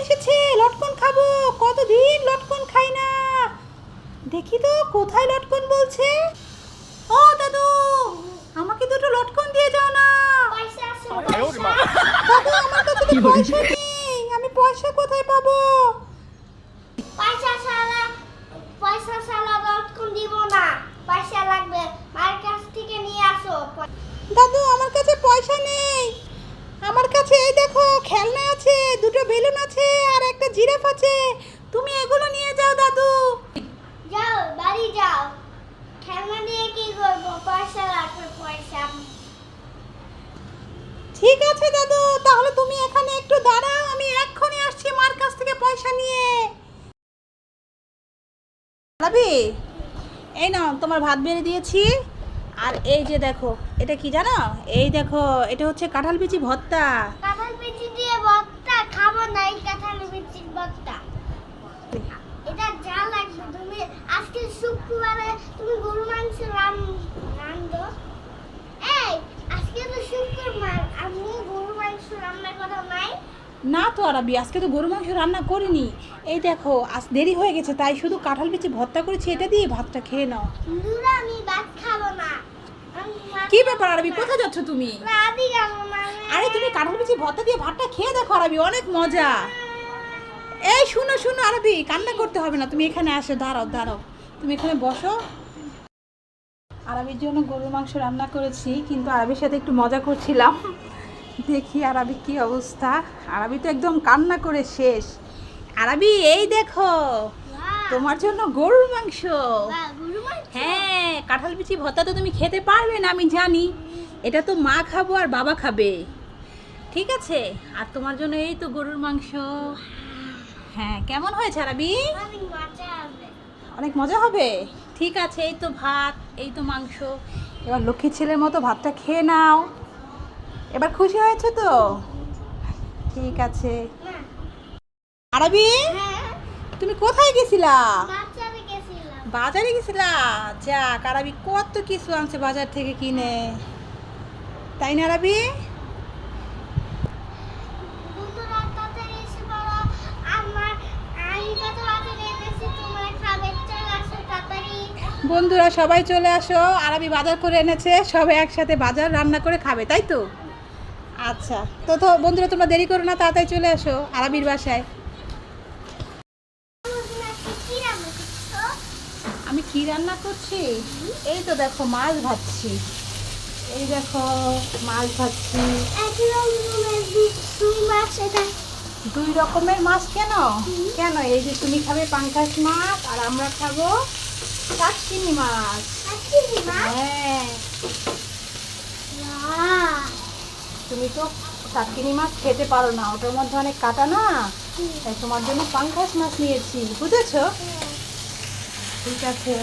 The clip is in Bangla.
এসেছে লটকন খাব। কতদিন লটকন খাই না। দেখি তো কোথায় লটকন বলছে? ও দাদু আমাকে দুটো লটকন দিয়ে যাও না। দাদু আমার কাছে তো পয়সা নেই। আমি পয়সা কোথায় পাবো? পয়সা ছাড়া পয়সা ছাড়া লটকন দিব না। পয়সা লাগবে। মার কাছ থেকে নিয়ে আসো। দাদু আমার কাছে পয়সা নেই। আমার কাছে এই দেখো খেলনা আছে দুটো বেলুন আছে। জিরাফ আছে। তুমি এগুলো নিয়ে যাও দাদু। যাও বাড়ি যাও। খেলনা দিয়ে কি করব? পয়সা লাগবে পয়সা। ঠিক আছে দাদু। তাহলে তুমি এখানে একটু দাঁড়াও আমি এক্ষুনি আসছি মার কাছ থেকে পয়সা নিয়ে। এই নাও তোমার ভাত বেড়ে দিয়েছি। আর এই যে দেখো এটা কি জানো? এই দেখো এটা হচ্ছে কাঁঠাল বিচি ভর্তা কাঁঠাল বিচি দিয়ে ভর্তা খাব না এই কাঁঠাল বিচির ভর্তা এটা যা লাগবে তুমি আজকে শুক্রবারে তুমি গরু মাংস রান রান্ধো। এই আজকে তো শুক্রবার আমি গরু মাংস রান্না করা নাই। না তো আরবি আজকে তো গরু মাংস রান্না করিনি। এই দেখো আজ দেরি হয়ে গেছে তাই শুধু কাঁঠাল বিচি ভর্তা করেছি এটা দিয়ে ভাতটা খেয়ে নাও। আমি ভাত কি ব্যাপার আরবি? কোথায় যাচ্ছ তুমি? না, আমি খাব না আরে তুমি কাঁঠাল বিচি ভর্তা দিয়ে ভাতটা খেয়ে দেখো আরবি অনেক মজা। এই শুনো শুনো আরবি কান্না করতে হবে না তুমি এখানে আসো দাঁড়াও দাঁড়াও। তুমি এখানে বসো। আরবির জন্য গরুর মাংস রান্না করেছি কিন্তু আরবির সাথে একটু মজা করছিলাম। দেখি আরবি কি অবস্থা। আরবি তো একদম কান্না করে শেষ। আরবি এই দেখো তোমার জন্য গরুর মাংস। হ্যাঁ কাঁঠাল বিচি ভর্তা তো তুমি খেতে পারবে না আমি জানি। এটা তো মা খাব আর বাবা খাবে। ঠিক আছে আর তোমার জন্য এই তো গরুর মাংস। হ্যাঁ কেমন হয়েছে আরাবি অনেক মজা হবে। ঠিক আছে এই তো ভাত এই তো মাংস। এবার লক্ষ্মী ছেলের মতো ভাতটা খেয়ে নাও। এবার খুশি হয়েছে তো? ঠিক আছে। আরাবি হ্যাঁ। তুমি কোথায় গেছিলা? বাজারে গেছিলা? যা কারাবি কত কিছু আনছে বাজার থেকে কিনে। তাই না রাবি? বন্ধুরা তাড়াতাড়ি এসে পড়ো। আমার আমি কত বাজারে এনেছি তোমরা খাবে চলে আসো তাড়াতাড়ি। বন্ধুরা সবাই চলে আসো। আরাবি বাজার করে এনেছে সবাই একসাথে বাজার রান্না করে খাবে তাই তো? আচ্ছা তো তো বন্ধুরা তোমরা দেরি করো না তাড়াতাড়ি চলে আসো আরাবির বাসায় বন্ধুরা কি কি রান্না করছ আমি কি রান্না করছি? এই তো দেখো মাছ ভাজছি। এই দেখো মাছ ভাজছি। দুই মাছ এটা। দুই রকমের মাছ কেন? কেন? এই যে তুমি খাবে পাঙ্কাশ মাছ আর আমরা খাব কাটকিনি মাছ। হ্যাঁ। তুমি তো কাটকিনি মাছ খেতে পারো না ওটার মধ্যে অনেক কাটা না তাই তোমার জন্য পাঙ্কাশ মাছ নিয়েছি বুঝেছ? ঠিক আছে